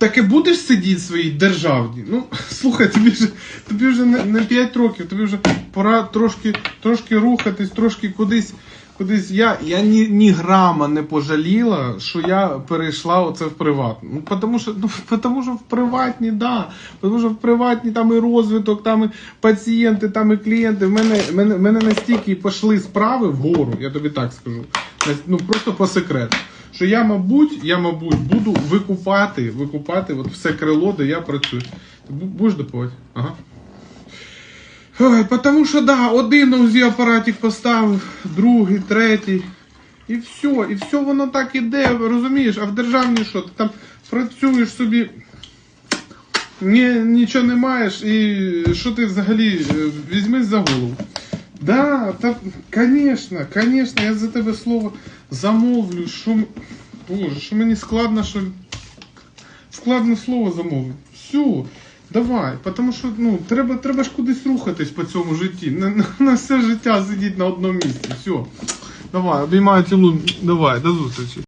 Так і будеш сидіти своїй державній. Ну, слухай, тобі вже, тобі вже не, не 5 років, тобі вже пора трошки, трошки рухатись, трошки кудись. Кудись я, я ні, ні грама не пожаліла, що я перейшла оце в приватну. Ну, тому що, ну, тому що в приватні, да. Тому що в приватні там і розвиток, там і пацієнти, там і клієнти. В мене, мене, мене настільки пішли справи вгору, я тобі так скажу. Ну просто по секрету. Що я, мабуть, я, мабуть, буду викупати, викупати от все крило, де я працюю. Ти будеш допомагати? Ага. Ой, потому що да, один УЗІ апаратик поставив, другий, третій. І все, і все воно так іде, розумієш, а в державній що? Ти там працюєш собі, ні, нічого не маєш, і що ти взагалі е, візьмись за голову. Да, та, конечно, конечно, я за тебе слово замовлю, що. Боже, що мені складно, що. Складно слово замовлю. Все, давай, тому що ну, треба, треба ж кудись рухатись по цьому житті. На, на, на все життя сидіть на одному місці. Все. Давай, обіймаю цілу. Давай, до зустрічі.